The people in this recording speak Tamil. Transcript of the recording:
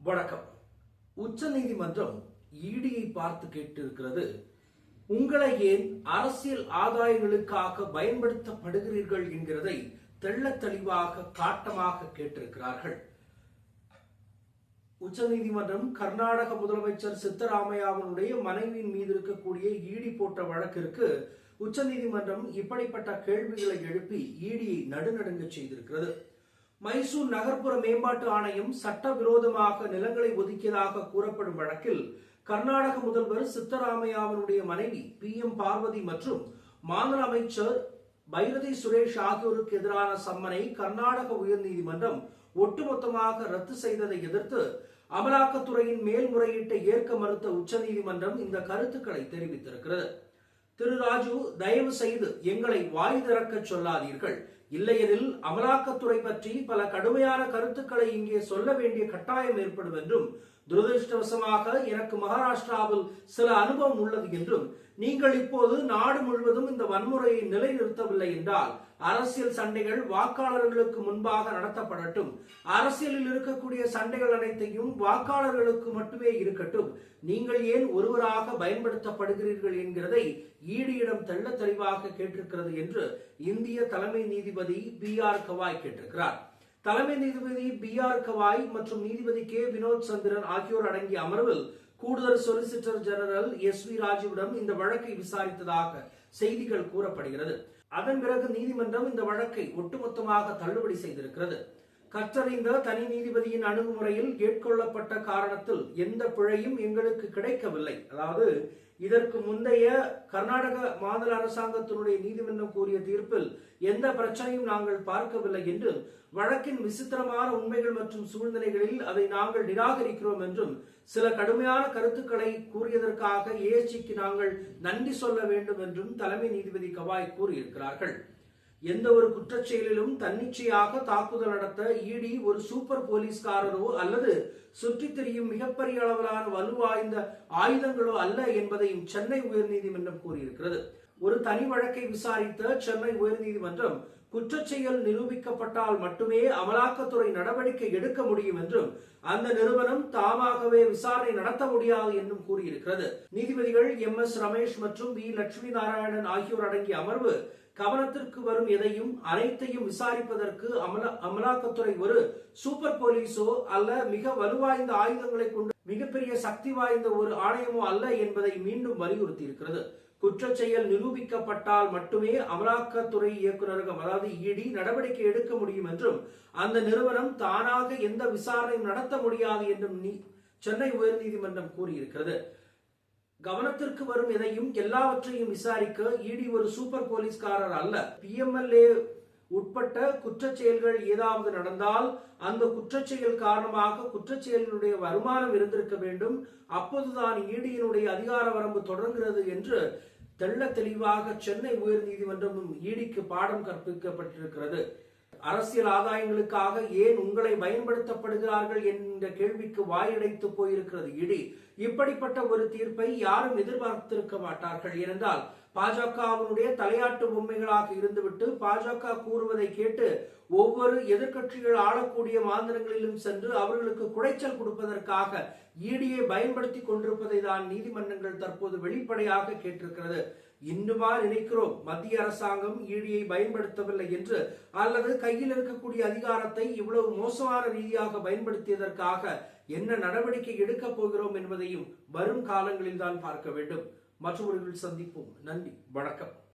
வணக்கம். உச்ச நீதிமன்றம் ஈடியை பார்த்து கேட்டிருக்கிறது உங்களை ஏன் அரசியல் ஆதாயங்களுக்காக பயன்படுத்தப்படுகிறீர்கள் என்கிறதை தெள்ளத் தெளிவாக காட்டமாக கேட்டிருக்கிறார்கள். உச்சநீதிமன்றம் கர்நாடக முதலமைச்சர் சித்தராமையாவினுடைய மனைவியின் மீது இருக்கக்கூடிய ஈடி போட்ட வழக்கிற்கு உச்சநீதிமன்றம் இப்படிப்பட்ட கேள்விகளை எழுப்பி ஈடியை நடுநடுங்க செய்திருக்கிறது. மைசூர் நகர்ப்புற மேம்பாட்டு ஆணையம் சட்டவிரோதமாக நிலங்களை ஒதுக்கியதாக கூறப்படும் வழக்கில் கர்நாடக முதல்வர் சித்தராமையாவினுடைய மனைவி பி எம் பார்வதி மற்றும் மாநில அமைச்சர் பைரதி சுரேஷ் ஆகியோருக்கு எதிரான சம்மனை கர்நாடக உயர்நீதிமன்றம் ஒட்டுமொத்தமாக ரத்து செய்ததை எதிர்த்து அமலாக்கத்துறையின் மேல்முறையீட்டை ஏற்க மறுத்த உச்சநீதிமன்றம் இந்த கருத்துக்களை தெரிவித்திருக்கிறது. திரு ராஜு தயவு செய்து எங்களை வாய் திறக்க சொல்லாதீர்கள். இல்லையெனில் அமலாக்கத்துறை பற்றி பல கடுமையான கருத்துக்களை இங்கே சொல்ல வேண்டிய கட்டாயம் ஏற்படும் என்றும் துரதிருஷ்டவசமாக எனக்கு மகாராஷ்டிராவில் சில அனுபவம் உள்ளது என்றும் நீங்கள் இப்போது நாடு முழுவதும் இந்த வன்முறையை நிலைநிறுத்தவில்லை என்றால் அரசியல் சண்டைகள் வாக்காளர்களுக்கு முன்பாக நடத்தப்படட்டும். அரசியலில் இருக்கக்கூடிய சண்டைகள் அனைத்தையும் வாக்காளர்களுக்கு மட்டுமே இருக்கட்டும். நீங்கள் ஏன் ஒருவராக பயன்படுத்தப்படுகிறீர்கள் என்கிறதை ஈடியிடம் தெள்ள தெளிவாக கேட்டிருக்கிறது என்று இந்திய தலைமை நீதிபதி பி ஆர் கவாய் கேட்டிருக்கிறார். தலைமை நீதிபதி பி ஆர் கவாய் மற்றும் நீதிபதி கே வினோத் சந்திரன் ஆகியோர் அடங்கிய அமர்வில் கூடுதல் சொலிசிட்டர் ஜெனரல் எஸ் வி ராஜுவிடம் இந்த வழக்கை விசாரித்ததாக செய்திகள் கூறப்படுகிறது. அதன் பிறகு நீதிமன்றம் இந்த வழக்கை ஒட்டுமொத்தமாக தள்ளுபடி செய்திருக்கிறது. கற்றறிந்த தனி நீதிபதியின் அணுகுமுறையில் ஏற்கொள்ளப்பட்ட காரணத்தில் எந்த பிழையும் எங்களுக்கு கிடைக்கவில்லை. அதாவது இதற்கு முந்தைய கர்நாடக மாநில அரசாங்கத்தினுடைய நீதிமன்றம் கூறிய தீர்ப்பில் எந்த பிரச்சனையும் நாங்கள் பார்க்கவில்லை என்றும் வழக்கின் விசித்திரமான உண்மைகள் மற்றும் சூழ்நிலைகளில் அதை நாங்கள் நிராகரிக்கிறோம் என்றும் சில கடுமையான கருத்துக்களை கூறியதற்காக ஏஎச்சிக்கு நாங்கள் நன்றி சொல்ல வேண்டும் என்றும் தலைமை நீதிபதி கவாய் கூறியிருக்கிறார்கள். எந்த ஒரு குற்றச்செயலிலும் தன்னிச்சையாக தாக்குதல் நடத்த இடி ஒரு சூப்பர் போலீஸ்காரரோ அல்லது சுற்றித் திரியும் மிகப்பெரிய அளவிலான வலுவாய்ந்த ஆயுதங்களோ அல்ல என்பதையும் சென்னை உயர்நீதிமன்றம் கூறியிருக்கிறது. ஒரு தனி வழக்கை விசாரித்த சென்னை உயர்நீதிமன்றம் குற்றச்செயல் நிரூபிக்கப்பட்டால் மட்டுமே அமலாக்கத்துறை நடவடிக்கை எடுக்க முடியும் என்றும் அந்த நிறுவனம் தாமாகவே விசாரணை நடத்த முடியாது என்றும் கூறியிருக்கிறது. நீதிபதிகள் எம். எஸ். ரமேஷ் மற்றும் வி. லட்சுமி நாராயணன் ஆகியோர் அடங்கிய அமர்வு கவனத்திற்கு வரும் எதையும் அனைத்தையும் விசாரிப்பதற்கு அமலா அமலாக்கத்துறை ஒரு சூப்பர் போலீஸோ அல்ல மிக வலுவாய்ந்த ஆயுதங்களை கொண்டு மிகப்பெரிய சக்தி வாய்ந்த ஒரு ஆணையமோ அல்ல என்பதை மீண்டும் வலியுறுத்தி இருக்கிறது குற்றச்செயல் நிரூபிக்கப்பட்டால் மட்டுமே அமலாக்கத்துறை இயக்குநரகம் அதாவது இடி நடவடிக்கை எடுக்க முடியும் என்றும் அந்த நிறுவனம் தானாக எந்த விசாரணையும் நடத்த முடியாது என்றும் சென்னை உயர்நீதிமன்றம் கூறியிருக்கிறது. கவனத்திற்கு வரும் எதையும் எல்லாவற்றையும் விசாரிக்க இடி ஒரு சூப்பர் போலீஸ்காரர் அல்ல. பிஎம்எல்ஏ உட்பட்ட குற்ற செயல்கள் ஏதாவது நடந்தால் அந்த குற்றச்செயல் காரணமாக குற்றச்செயலினுடைய வருமானம் இருந்திருக்க வேண்டும். அப்போதுதான் ஈடியினுடைய அதிகார வரம்பு தொடர்கிறது என்று தெள்ள தெளிவாக சென்னை உயர் நீதிமன்றமும் ஈடிக்கு பாடம் கற்பிக்கப்பட்டிருக்கிறது. அரசியல் ஆதாயங்களுக்காக ஏன் உங்களை பயன்படுத்தப்படுகிறார்கள் என்ற கேள்விக்கு வாயடைத்து போயிருக்கிறது இடி இப்படிப்பட்ட ஒரு தீர்ப்பை யாரும் எதிர்பார்த்திருக்க மாட்டார்கள். ஏனென்றால் பாஜகவினுடைய தலையாட்டு பொம்மைகளாக இருந்துவிட்டு பாஜக கூறுவதை கேட்டு ஒவ்வொரு எதிர்கட்சிகள் ஆளக்கூடிய மாநிலங்களிலும் சென்று அவர்களுக்கு குடைச்சல் கொடுப்பதற்காக ஈடியை பயன்படுத்தி கொண்டிருப்பதை தான் நீதிமன்றங்கள் தற்போது வெளிப்படையாக கேட்டிருக்கிறது. இன்னுமா நினைக்கிறோம். மத்திய அரசாங்கம் ஈடியை பயன்படுத்தவில்லை என்று அல்லது கையில் இருக்கக்கூடிய அதிகாரத்தை இவ்வளவு மோசமான ரீதியாக பயன்படுத்தியதற்காக என்ன நடவடிக்கை எடுக்கப் போகிறோம் என்பதையும் வரும் காலங்களில் தான் பார்க்க வேண்டும். மற்றவர்கள் சந்திப்போம். நன்றி. வணக்கம்.